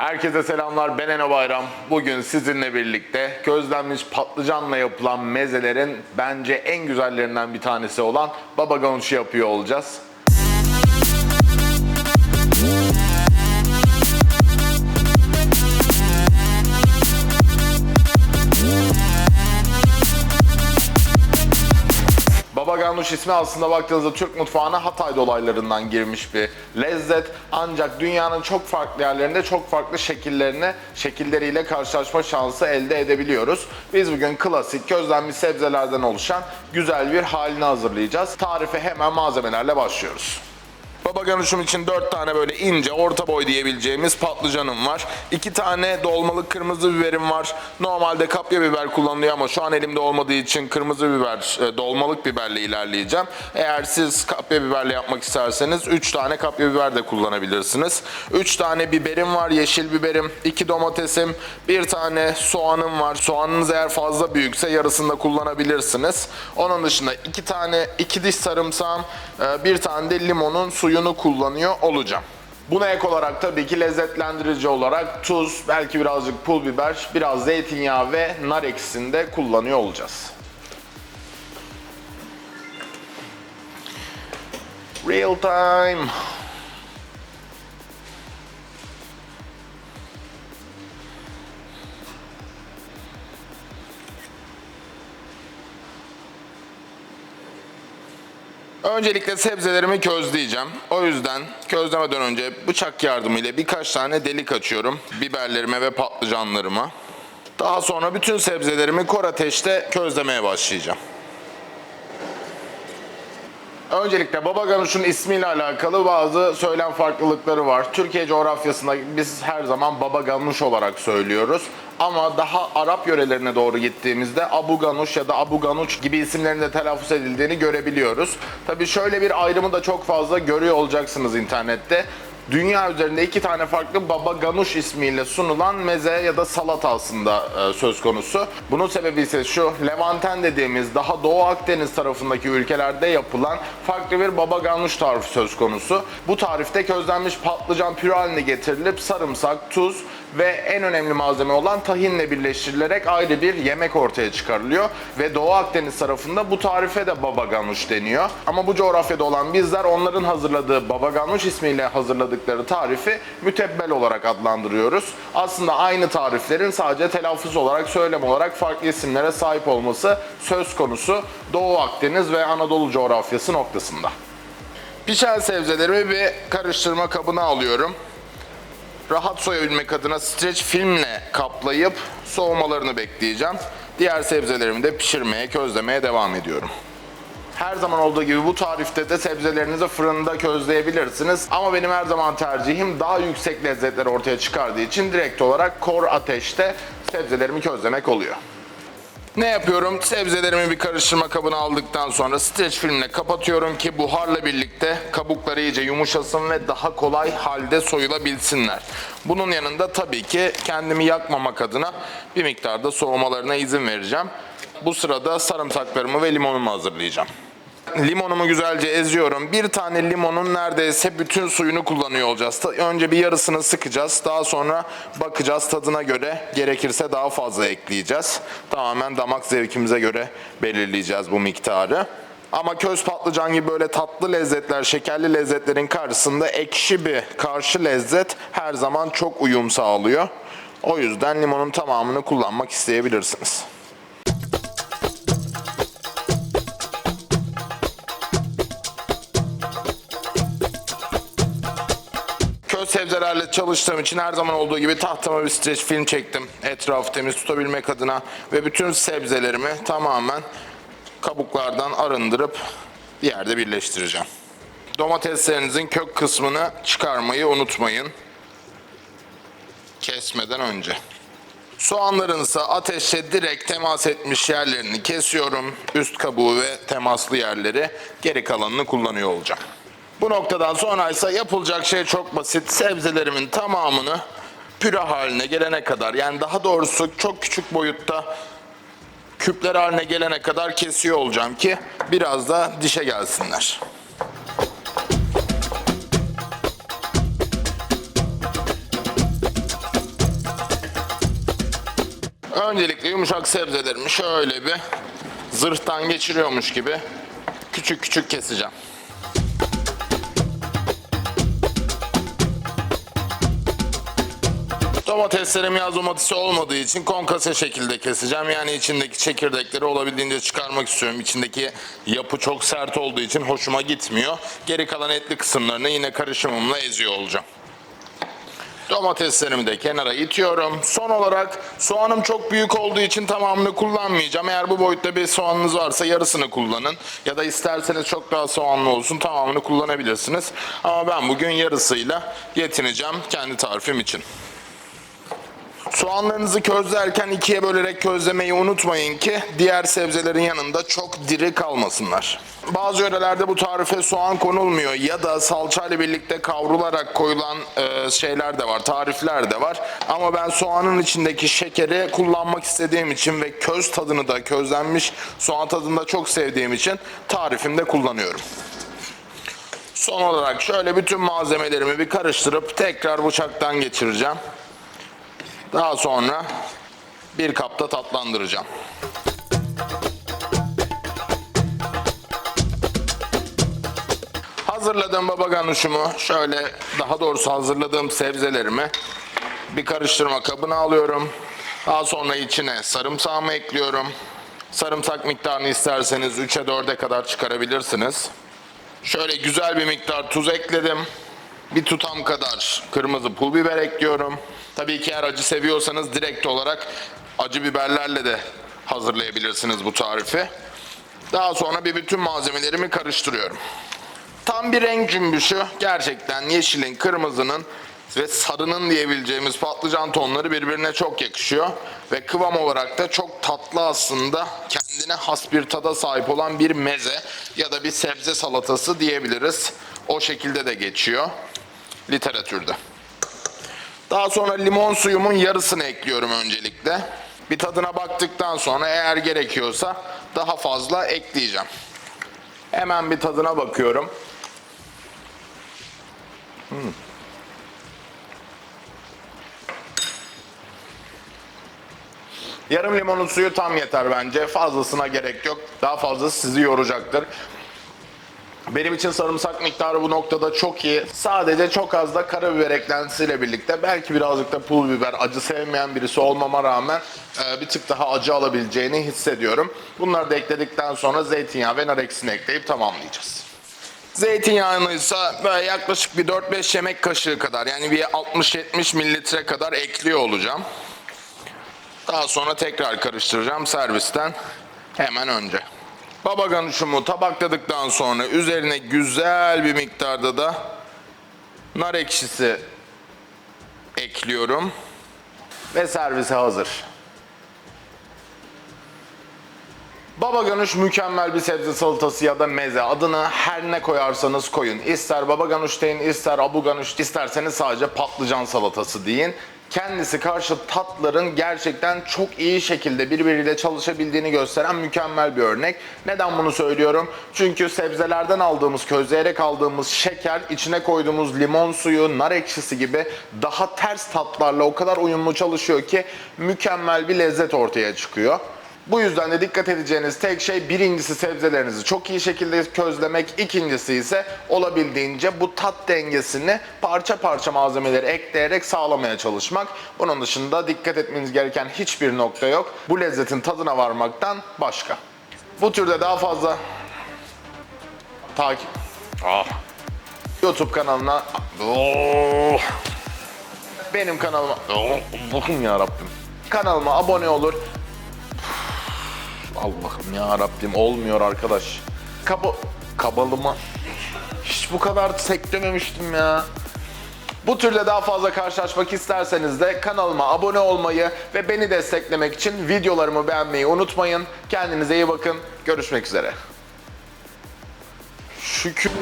Herkese selamlar ben Eno Bayram. Bugün sizinle birlikte közlenmiş patlıcanla yapılan mezelerin bence en güzellerinden bir tanesi olan baba ganoush'u yapıyor olacağız. Ganoush ismi aslında baktığınızda Türk mutfağına Hatay dolaylarından girmiş bir lezzet. Ancak dünyanın çok farklı yerlerinde çok farklı şekillerini, şekilleriyle karşılaşma şansı elde edebiliyoruz. Biz bugün klasik közlenmiş sebzelerden oluşan güzel bir halini hazırlayacağız. Tarife hemen malzemelerle başlıyoruz. Baba ganuşum için 4 tane böyle ince, orta boy diyebileceğimiz patlıcanım var. 2 tane dolmalık kırmızı biberim var. Normalde kapya biber kullanılıyor ama şu an elimde olmadığı için kırmızı biber, e, dolmalık biberle ilerleyeceğim. Eğer siz kapya biberle yapmak isterseniz 3 tane kapya biber de kullanabilirsiniz. 3 tane biberim var, yeşil biberim, 2 domatesim, 1 tane soğanım var. Soğanınız eğer fazla büyükse yarısını da kullanabilirsiniz. Onun dışında 2 tane 2 diş sarımsağım, 1 tane de limonun suyunu kullanıyor olacağım. Buna ek olarak tabii ki lezzetlendirici olarak tuz, belki birazcık pul biber, biraz zeytinyağı ve nar ekşisini de kullanıyor olacağız. Real time. Öncelikle sebzelerimi közleyeceğim. O yüzden közlemeden önce bıçak yardımıyla birkaç tane delik açıyorum. Biberlerime ve patlıcanlarıma. Daha sonra bütün sebzelerimi kor ateşte közlemeye başlayacağım. Öncelikle baba ganuşun ismiyle alakalı bazı söylem farklılıkları var. Türkiye coğrafyasında biz her zaman baba ganuş olarak söylüyoruz. Ama daha Arap yörelerine doğru gittiğimizde Abu Ganuş ya da Abu Ganuç gibi isimlerin de telaffuz edildiğini görebiliyoruz. Tabi şöyle bir ayrımı da çok fazla görüyor olacaksınız internette. Dünya üzerinde iki tane farklı baba ganuş ismiyle sunulan meze ya da salata aslında e, söz konusu. Bunun sebebi ise şu, Levanten dediğimiz daha Doğu Akdeniz tarafındaki ülkelerde yapılan farklı bir baba ganuş tarifi söz konusu. Bu tarifte közlenmiş patlıcan püre haline getirilip sarımsak, tuz ve en önemli malzeme olan tahinle birleştirilerek ayrı bir yemek ortaya çıkarılıyor. Ve Doğu Akdeniz tarafında bu tarife de baba ganuş deniyor. Ama bu coğrafyada olan bizler onların hazırladığı baba ganuş ismiyle hazırladıkları tarifi mütebbel olarak adlandırıyoruz. Aslında aynı tariflerin sadece telaffuz olarak, söylem olarak farklı isimlere sahip olması söz konusu Doğu Akdeniz ve Anadolu coğrafyası noktasında. Pişen sebzelerimi bir karıştırma kabına alıyorum rahat soyabilmek adına streç filmle kaplayıp soğumalarını bekleyeceğim. Diğer sebzelerimi de pişirmeye, közlemeye devam ediyorum. Her zaman olduğu gibi bu tarifte de sebzelerinizi fırında közleyebilirsiniz. Ama benim her zaman tercihim daha yüksek lezzetler ortaya çıkardığı için direkt olarak kor ateşte sebzelerimi közlemek oluyor. Ne yapıyorum? Sebzelerimi bir karıştırma kabına aldıktan sonra streç filmle kapatıyorum ki buharla birlikte kabukları iyice yumuşasın ve daha kolay halde soyulabilsinler. Bunun yanında tabii ki kendimi yakmamak adına bir miktarda soğumalarına izin vereceğim. Bu sırada sarımsaklarımı ve limonumu hazırlayacağım. Limonumu güzelce eziyorum. Bir tane limonun neredeyse bütün suyunu kullanıyor olacağız. Önce bir yarısını sıkacağız. Daha sonra bakacağız tadına göre. Gerekirse daha fazla ekleyeceğiz. Tamamen damak zevkimize göre belirleyeceğiz bu miktarı. Ama köz patlıcan gibi böyle tatlı lezzetler, şekerli lezzetlerin karşısında ekşi bir karşı lezzet her zaman çok uyum sağlıyor. O yüzden limonun tamamını kullanmak isteyebilirsiniz. Köz sebzelerle çalıştığım için her zaman olduğu gibi tahtama bir streç film çektim. Etrafı temiz tutabilmek adına ve bütün sebzelerimi tamamen kabuklardan arındırıp bir yerde birleştireceğim. Domateslerinizin kök kısmını çıkarmayı unutmayın. Kesmeden önce. Soğanların ise ateşe direkt temas etmiş yerlerini kesiyorum. Üst kabuğu ve temaslı yerleri geri kalanını kullanıyor olacağım. Bu noktadan sonra ise yapılacak şey çok basit. Sebzelerimin tamamını püre haline gelene kadar yani daha doğrusu çok küçük boyutta küpler haline gelene kadar kesiyor olacağım ki biraz da dişe gelsinler. Öncelikle yumuşak sebzelerimi şöyle bir zırhtan geçiriyormuş gibi küçük küçük keseceğim. Domateslerim yaz domatesi olmadığı için konkase şekilde keseceğim. Yani içindeki çekirdekleri olabildiğince çıkarmak istiyorum. İçindeki yapı çok sert olduğu için hoşuma gitmiyor. Geri kalan etli kısımlarını yine karışımımla eziyor olacağım. Domateslerimi de kenara itiyorum. Son olarak soğanım çok büyük olduğu için tamamını kullanmayacağım. Eğer bu boyutta bir soğanınız varsa yarısını kullanın. Ya da isterseniz çok daha soğanlı olsun tamamını kullanabilirsiniz. Ama ben bugün yarısıyla yetineceğim kendi tarifim için. Soğanlarınızı közlerken ikiye bölerek közlemeyi unutmayın ki diğer sebzelerin yanında çok diri kalmasınlar. Bazı yörelerde bu tarife soğan konulmuyor ya da salçayla birlikte kavrularak koyulan e, şeyler de var, tarifler de var. Ama ben soğanın içindeki şekeri kullanmak istediğim için ve köz tadını da közlenmiş soğan tadını da çok sevdiğim için tarifimde kullanıyorum. Son olarak şöyle bütün malzemelerimi bir karıştırıp tekrar bıçaktan geçireceğim. Daha sonra bir kapta tatlandıracağım. Hazırladığım baba ganuşumu şöyle daha doğrusu hazırladığım sebzelerimi bir karıştırma kabına alıyorum. Daha sonra içine sarımsağımı ekliyorum. Sarımsak miktarını isterseniz 3'e 4'e kadar çıkarabilirsiniz. Şöyle güzel bir miktar tuz ekledim. Bir tutam kadar kırmızı pul biber ekliyorum. Tabii ki eğer acı seviyorsanız direkt olarak acı biberlerle de hazırlayabilirsiniz bu tarifi. Daha sonra bir bütün malzemelerimi karıştırıyorum. Tam bir renk cümbüşü. Gerçekten yeşilin, kırmızının ve sarının diyebileceğimiz patlıcan tonları birbirine çok yakışıyor. Ve kıvam olarak da çok tatlı aslında kendine has bir tada sahip olan bir meze ya da bir sebze salatası diyebiliriz. O şekilde de geçiyor literatürde. Daha sonra limon suyumun yarısını ekliyorum öncelikle. Bir tadına baktıktan sonra eğer gerekiyorsa daha fazla ekleyeceğim. Hemen bir tadına bakıyorum. Hmm. Yarım limonun suyu tam yeter bence. Fazlasına gerek yok. Daha fazlası sizi yoracaktır. Benim için sarımsak miktarı bu noktada çok iyi. Sadece çok az da karabiber eklentisiyle birlikte belki birazcık da pul biber acı sevmeyen birisi olmama rağmen e, bir tık daha acı alabileceğini hissediyorum. Bunları da ekledikten sonra zeytinyağı ve nar ekşisini ekleyip tamamlayacağız. Zeytinyağını ise böyle yaklaşık bir 4-5 yemek kaşığı kadar yani bir 60-70 mililitre kadar ekliyor olacağım. Daha sonra tekrar karıştıracağım servisten hemen önce. Baba ganuşumu tabakladıktan sonra üzerine güzel bir miktarda da nar ekşisi ekliyorum. Ve servise hazır. Baba ganoush mükemmel bir sebze salatası ya da meze. Adını her ne koyarsanız koyun. İster baba ganoush deyin, ister abu ganoush, isterseniz sadece patlıcan salatası deyin. Kendisi karşı tatların gerçekten çok iyi şekilde birbiriyle çalışabildiğini gösteren mükemmel bir örnek. Neden bunu söylüyorum? Çünkü sebzelerden aldığımız, közleyerek aldığımız şeker, içine koyduğumuz limon suyu, nar ekşisi gibi daha ters tatlarla o kadar uyumlu çalışıyor ki mükemmel bir lezzet ortaya çıkıyor. Bu yüzden de dikkat edeceğiniz tek şey birincisi sebzelerinizi çok iyi şekilde közlemek, ikincisi ise olabildiğince bu tat dengesini parça parça malzemeleri ekleyerek sağlamaya çalışmak. Bunun dışında dikkat etmeniz gereken hiçbir nokta yok. Bu lezzetin tadına varmaktan başka. Bu türde daha fazla takip Ah. YouTube kanalına Oh. benim kanalıma Oh, Allah'ım ya Rabbim. Kanalıma abone olur. Allah'ım ya Rabbim olmuyor arkadaş. Kaba kabalıma hiç bu kadar seklememiştim ya. Bu türde daha fazla karşılaşmak isterseniz de kanalıma abone olmayı ve beni desteklemek için videolarımı beğenmeyi unutmayın. Kendinize iyi bakın. Görüşmek üzere. Şükür.